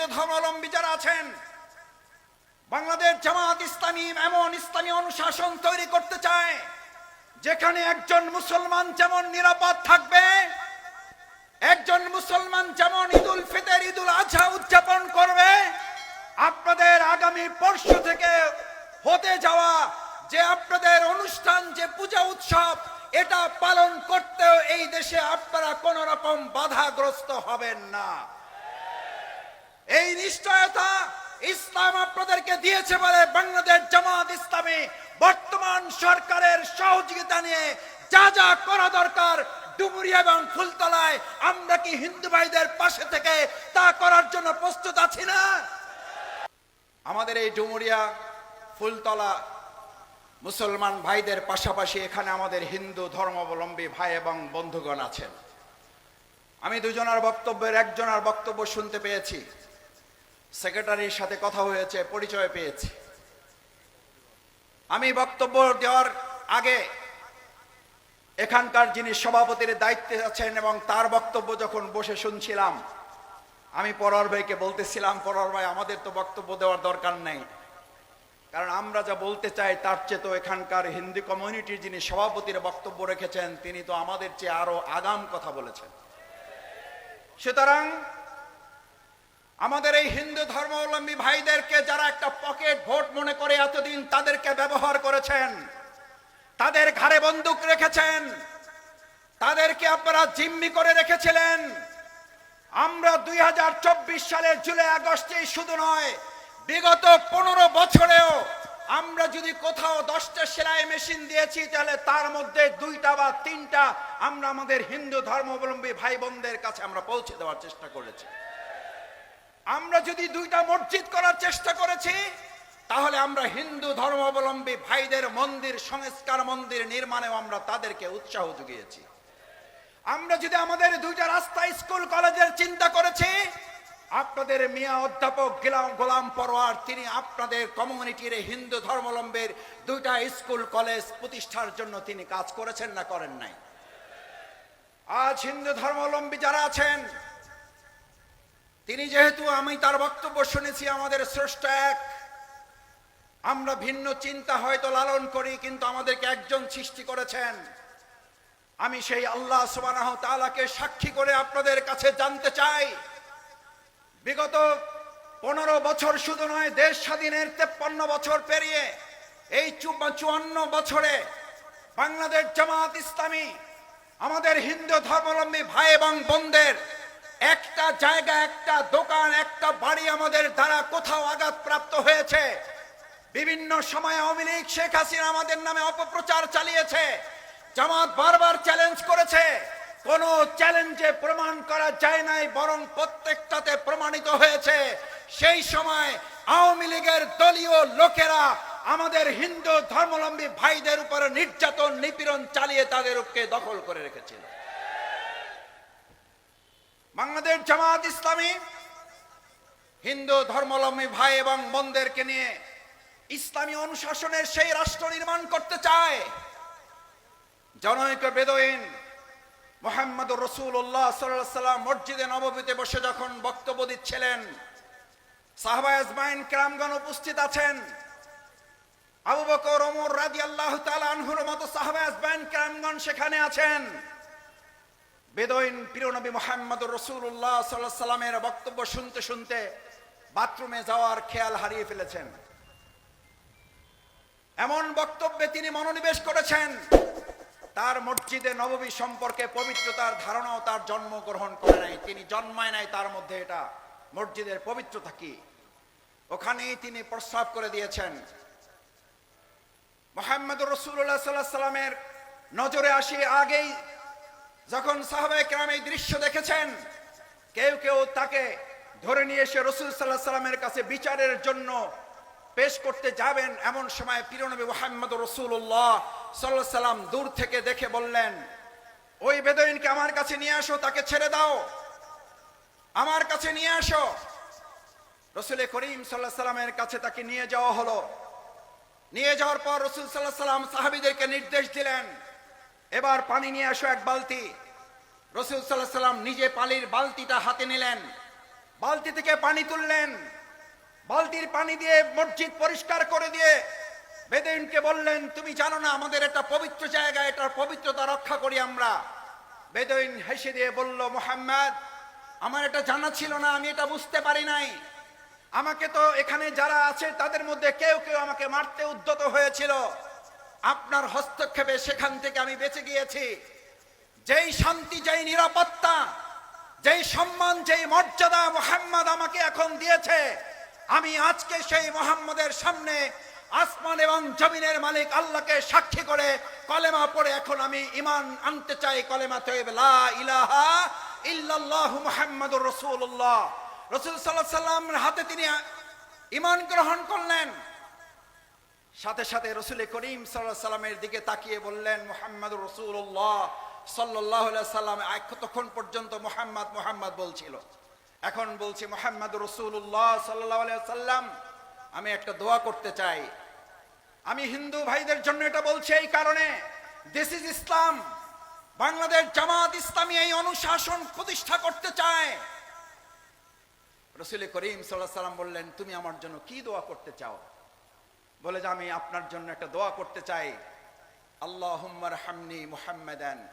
হিন্দু ধর্মাবলম্বী যারা আছেন, বাংলাদেশ জামাত ইসলামী এমন ইসলামী অনুশাসন তৈরি করতে চায়, যেখানে একজন মুসলমান যেমন নিরাপদ থাকবে, একজন মুসলমান যেমন ঈদুল ফিতর, ঈদুল আজহা উদযাপন করবে, আপনাদের আগামী পরশু থেকে হতে যাওয়া যে আপনাদের অনুষ্ঠান, যে পূজা উৎসব, এটা পালন করতেও এই দেশে আপনারা কোন রকম বাধাগ্রস্ত হবেন না। এই নিশ্চয়তা ইসলাম আপনাদেরকে দিয়েছে বলে বাংলাদেশ জামাত ইসলামী বর্তমান সরকারের সহযোগিতা নিয়ে যা যা করা দরকার ডুমুরিয়া এবং ফুলতলায়, আমরা কি হিন্দু ভাইদের পাশে থেকে তা করার জন্য প্রস্তুত আছি না? আমাদের এই ডুমুরিয়া, ফুলতলা মুসলমান ভাইদের পাশাপাশি এখানে আমাদের হিন্দু ধর্মাবলম্বী ভাই এবং বন্ধুগণ আছেন। আমি দুজনার বক্তব্যের একজনার বক্তব্য শুনতে পেয়েছি। সেক্রেটারির সাথে কথা হয়েছে, পরিচয় পেয়েছি। আমি বক্তব্য দেওয়ার আগে এখানকার যিনি সভাপতির দায়িত্বে আছেন এবং তার বক্তব্য যখন বসে শুনছিলাম, আমি পরার ভাইকে বলতেছিলাম, পরার ভাই, আমাদের তো বক্তব্য দেওয়ার দরকার নেই। কারণ আমরা যা বলতে চাই তার চেয়ে তো এখানকার হিন্দি কমিউনিটির যিনি সভাপতির বক্তব্য রেখেছেন, তিনি তো আমাদের চেয়ে আরও আগাম কথা বলেছেন। সুতরাং আমাদের এই হিন্দু ধর্মাবলম্বী ভাইদেরকে যারা একটা পকেট ভোট মনে করে এতদিন তাদেরকে ব্যবহার করেছেন, তাদের ঘাড়ে বন্দুক রেখেছেন, তাদেরকে আপনারা জিম্মি করে রেখেছিলেন। আমরা দুই হাজার চব্বিশ সালের জুলাই, আগস্টে শুধু নয়, বিগত পনেরো বছরেও আমরা যদি কোথাও দশটা সেলাই মেশিন দিয়েছি, তাহলে তার মধ্যে দুইটা বা তিনটা আমরা আমাদের হিন্দু ধর্মাবলম্বী ভাই বোনদের কাছে আমরা পৌঁছে দেওয়ার চেষ্টা করেছি। আমরা যদি দুইটা মসজিদ করার চেষ্টা করেছি, তাহলে আমরা হিন্দু ধর্মাবলম্বী ভাইদের মন্দির, সংস্কার মন্দির নির্মাণেও আমরা তাদেরকে উৎসাহ জুগিয়েছি আমরা যদি আমাদের দুইটা রাস্তা স্কুল, কলেজের চিন্তা করেছি, আপনাদের মিয়া অধ্যাপক গিলাম, গোলাম পরোয়ার, তিনি আপনাদের কমিউনিটির হিন্দু ধর্মাবলম্বীর দুইটা স্কুল, কলেজ প্রতিষ্ঠার জন্য তিনি কাজ করেছেন না করেন নাই। আজ হিন্দু ধর্মাবলম্বী যারা আছেন তিনি যেহেতু আমি তার বক্তব্য শুনেছি, আমাদের শ্রেষ্ঠ এক। আমরা ভিন্ন চিন্তা হয়তো লালন করি, কিন্তু আমাদেরকে একজন সৃষ্টি করেছেন। আমি সেই আল্লাহ সুবাহ তালাকে সাক্ষী করে আপনাদের কাছে জানতে চাই। বিগত পনেরো বছর শুধু নয়, দেশ স্বাধীনের তেপ্পান্ন বছর পেরিয়ে এই চুয়ান্ন বছরে বাংলাদেশ জামাত ইসলামী, আমাদের হিন্দু ধর্মাবলম্বী ভাই এবং বোনদের একটা জায়গা, একটা দোকান, একটা বাড়ি আমাদের দ্বারা কোথাও আঘাত প্রাপ্ত হয়েছে। বিভিন্ন সময় আওয়ামী লীগ শেখ হাসিনা আমাদের নামে অপপ্রচার চালিয়েছে। জামাত বারবার চ্যালেঞ্জ করেছে। কোন চ্যালেঞ্জে প্রমাণ করা যায় নাই, বরং প্রত্যেকটাতে প্রমাণিত হয়েছে। সেই সময় আওয়ামী লীগের দলীয় লোকেরা আমাদের হিন্দু ধর্মলম্বী ভাইদের উপরে নির্যাতন, নিপীড়ন চালিয়ে তাদেরকে দখল করে রেখেছিল। বাংলাদেশ জামাত ইসলামী, হিন্দু ধর্মাবলম্বী ভাই এবং বোনদেরকে নিয়ে ইসলামী অনুশাসনের সেই রাষ্ট্র নির্মাণ করতে চায়। জনৈক বেদইন মোহাম্মদ রসুল্লাহ সাল্লাম মসজিদে নববীতে বসে যখন বক্তব্য দিচ্ছিলেন, সাহবা আজমাইন কেরামগণ উপস্থিত আছেন। আবু বকর, ওমর রাজি আল্লাহ আনহুর মতো সাহবা আজমাইন কেরামগণ সেখানে আছেন। বেদইন প্রিয় মোহাম্মদ রসুল্লাহ সাল্লাহ সাল্লামের বক্তব্য শুনতে শুনতে বাথরুমে যাওয়ার খেয়াল হারিয়ে ফেলেছেন। এমন বক্তব্যে তিনি মনোনিবেশ করেছেন, তার মসজিদে নববী সম্পর্কে পবিত্রতার ধারণাও তার জন্মগ্রহণ করে নাই। তিনি জন্মায় নাই, তার মধ্যে এটা মসজিদের পবিত্রতা কি? ওখানেই তিনি প্রস্তাব করে দিয়েছেন। মোহাম্মদ রসুল্লাহ সাল্লাহ সাল্লামের নজরে আসি আগেই যখন সাহাবায়ে কেরাম এই দৃশ্য দেখেছেন, কেউ কেউ তাকে ধরে নিয়ে এসে রসুল সাল্লাহ সাল্লামের কাছে বিচারের জন্য পেশ করতে যাবেন, এমন সময় পিরনবী মোহাম্মদ রসুল্লাহ সাল্লাহ সাল্লাম দূর থেকে দেখে বললেন, ওই বেদইনকে আমার কাছে নিয়ে আসো, তাকে ছেড়ে দাও। আমার কাছে নিয়ে আসো। রসুল করিম সাল্লাহ সাল্লামের কাছে তাকে নিয়ে যাওয়া হলো। নিয়ে যাওয়ার পর রসুল সাল্লাহ সাল্লাম সাহাবিদেরকে নির্দেশ দিলেন এবার পানি নিয়ে আসো এক বালতি। রসুল সাল্লাহ সাল্লাম নিজে পালির বালতিটা হাতে নিলেন। বালতি থেকে পানি তুললেন। বালতির পানি দিয়ে মসজিদ পরিষ্কার করে দিয়ে বেদেনকে বললেন, তুমি জানো না, আমাদের এটা পবিত্র জায়গা, এটার পবিত্রতা রক্ষা করি আমরা। বেদইন হেসে দিয়ে বলল, মোহাম্মদ, আমার এটা জানা ছিল না, আমি এটা বুঝতে পারি নাই। আমাকে তো এখানে যারা আছে, তাদের মধ্যে কেউ কেউ আমাকে মারতে উদ্যত হয়েছিল। আপনার হস্তক্ষেপে সেখান থেকে আমি বেঁচে গিয়েছি। যেই শান্তি, যেই নিরাপত্তা, যেই সম্মান, যেই মর্যাদা মোহাম্মদ আমাকে এখন দিয়েছে, আমি আজকে সেই মোহাম্মদের সামনে আসমান এবং জমিনের মালিক আল্লাহকে সাক্ষী করে কলেমা পড়ে এখন আমি ইমান আনতে চাই। কলেমা তৈব লা ইলাহা ইল্লাল্লাহু মুহাম্মাদুর সাল্লামের হাতে তিনি ইমান গ্রহণ করলেন। সাথে সাথে রসুল করিম সাল্লাহ সাল্লামের দিকে তাকিয়ে বললেন মোহাম্মদ রসুল্লাহ সাল্লাহ সাল্লাম। তখন পর্যন্ত মোহাম্মদ মোহাম্মদ বলছিল? এখন বলছি মোহাম্মদ রসুল্লাহ সাল্লাহ সাল্লাম, আমি একটা দোয়া করতে চাই। আমি হিন্দু ভাইদের জন্য এটা বলছি এই কারণে this is Islam Bangladesh Jamaat Islami এই অনুশাসন প্রতিষ্ঠা করতে চায়। রসুল করিম সাল্লাহ সাল্লাম বললেন, তুমি আমার জন্য কি দোয়া করতে চাও? বলে যে আমি আপনার জন্য একটা দোয়া করতে চাই। আল্লাহ মুহাম্মাদান।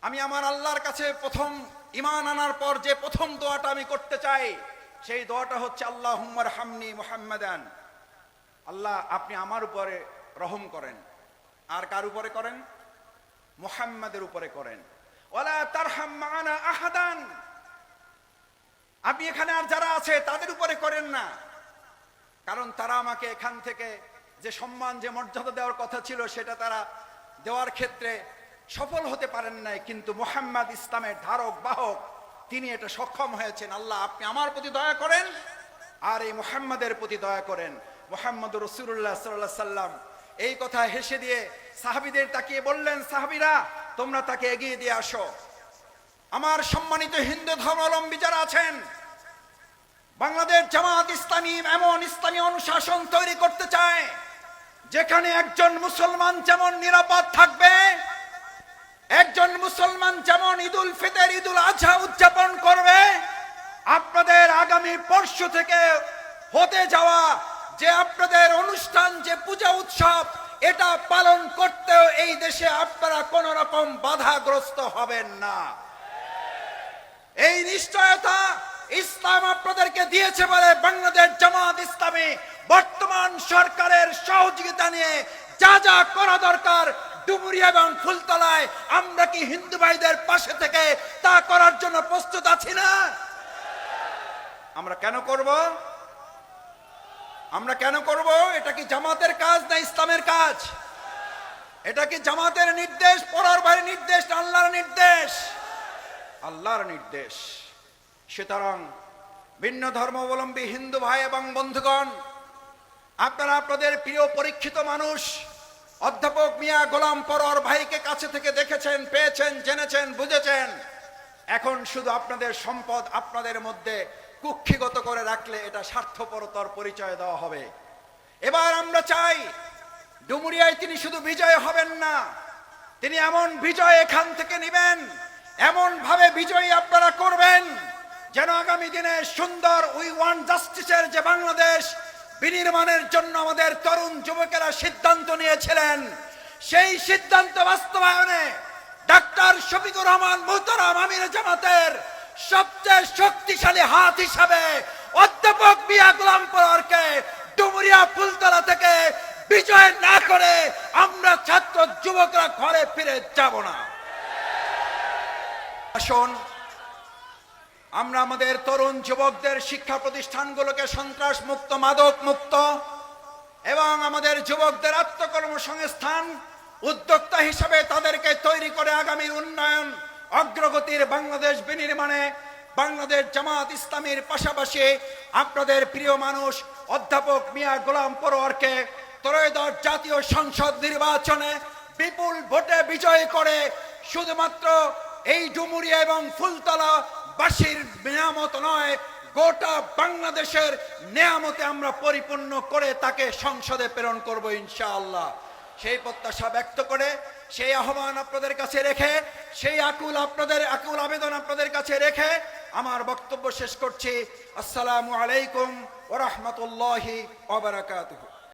আমি আমার আল্লাহর কাছে প্রথম ইমান আনার পর যে প্রথম দোয়াটা আমি করতে চাই, সেই দোয়াটা হচ্ছে আল্লাহ হুম্মার হামনি মুহাম্মাদান। আল্লাহ, আপনি আমার উপরে রহম করেন। আর কার উপরে করেন? মুহাম্মাদের উপরে করেন। ওলা মানা আহাদান। আপনি এখানে আর যারা আছে, তাদের উপরে করেন না। কারণ তারা আমাকে এখান থেকে যে সম্মান, যে মর্যাদা দেওয়ার কথা ছিল, সেটা তারা দেওয়ার ক্ষেত্রে সফল হতে পারেন নাই। কিন্তু মোহাম্মদ ইসলামের ধারক, বাহক, তিনি এটা সক্ষম হয়েছেন। আল্লাহ, আপনি আমার প্রতি দয়া করেন আর এই মোহাম্মদের প্রতি দয়া করেন। মোহাম্মদ রসুল্লাহ সাল্লাহ সাল্লাম এই কথা হেসে দিয়ে সাহাবিদের তাকিয়ে বললেন, সাহাবিরা, তোমরা তাকে এগিয়ে দিয়ে আসো। আমার সম্মানিত হিন্দু ধর্মাবলম্বী যারা আছেন বাংলাদেশ জামাত ইসলামী এমন ইসলামী অনুশাসন তৈরি করতে চায়, যেখানে একজন মুসলমান যেমন নিরাপদ থাকবে, একজন মুসলমান যেমন ঈদুল ফিতর, ঈদুল আজহা উদযাপন করবে, আপনাদের আগামী পরশু থেকে হতে যাওয়া যে আপনাদের অনুষ্ঠান, যে পূজা উৎসব, এটা পালন করতেও এই দেশে আপনারা কোন রকম বাধাগ্রস্ত হবেন না। এই নিশ্চয়তা ইসলাম আপনাদেরকে দিয়েছে বলে বাংলাদেশ জামাত ইসলামী বর্তমান সরকারের সহযোগিতা নিয়ে যা যা করা দরকার ডুমুরিয়া ফুলতলায়, আমরা কি হিন্দু ভাইদের পাশে থেকে তা করার জন্য প্রস্তুত আছি না? আমরা কেন করব? আমরা কেন করব? এটা কি জামাতের কাজ না ইসলামের কাজ? এটা কি জামাতের নির্দেশ, পড়ার বাইরে নির্দেশ আল্লাহর নির্দেশ? আল্লাহর নির্দেশ। সুতরাং ভিন্ন ধর্মাবলম্বী হিন্দু ভাই এবং বন্ধুগণ, আপনারা আপনাদের প্রিয় পরীক্ষিত মানুষ, অধ্যাপক মিয়া গোলাম পরর ভাইকে কাছে থেকে দেখেছেন, পেয়েছেন, জেনেছেন, বুঝেছেন। এখন শুধু আপনাদের সম্পদ আপনাদের মধ্যে কুক্ষিগত করে রাখলে এটা স্বার্থপরতার পরিচয় দেওয়া হবে। এবার আমরা চাই, ডুমুরিয়ায় তিনি শুধু বিজয় হবেন না, তিনি এমন বিজয় এখান থেকে নেবেন এমন ভাবে বিজয়ী আপনারা করবেন। যেন আগামী দিনে সুন্দর উই ওয়ান জাস্টিসের যে বাংলাদেশ বিনির্মাণের জন্য আমাদের তরুণ যুবকেরা সিদ্ধান্ত নিয়েছিলেন, সেই সিদ্ধান্ত বাস্তবায়নে ডাক্তার শফিকুর রহমান মোহতারাম আমির জামাতের সবচেয়ে শক্তিশালী হাত হিসাবে অধ্যাপক মিয়া গোলাম পরকে ডুমুরিয়া ফুলতলা থেকে বিজয় না করে আমরা ছাত্র যুবকরা ঘরে ফিরে যাব না। আসুন আমরা আমাদের তরুণ যুবকদের শিক্ষা প্রতিষ্ঠানগুলোকে সন্ত্রাস মুক্ত, মাদক মুক্ত এবং আমাদের যুবকদের আত্মকর্মসংস্থান উদ্যোক্তা হিসাবে তাদেরকে তৈরি করে আগামীর উন্নয়ন অগ্রগতির বাংলাদেশ বিনির্মাণে বাংলাদেশ জামাত ইসলামের পাশাপাশি আপনাদের প্রিয় মানুষ অধ্যাপক মিয়া গোলাম পরোয়ারকে ত্রয়োদশ জাতীয় সংসদ নির্বাচনে বিপুল ভোটে বিজয় করে শুধুমাত্র এই ডুমুরিয়া এবং ফুলতলা বাসীর নিয়ামত নয়, গোটা বাংলাদেশের নিয়ামতে আমরা পরিপূর্ণ করে তাকে সংসদে প্রেরণ করব ইনশাআল্লাহ। সেই প্রত্যাশা ব্যক্ত করে, সেই আহ্বান আপনাদের কাছে রেখে, সেই আকুল আপনাদের, আকুল আবেদন আপনাদের কাছে রেখে আমার বক্তব্য শেষ করছি। আসসালামু আলাইকুম ওরহমতুল্লাহি ওবরাকাতুহু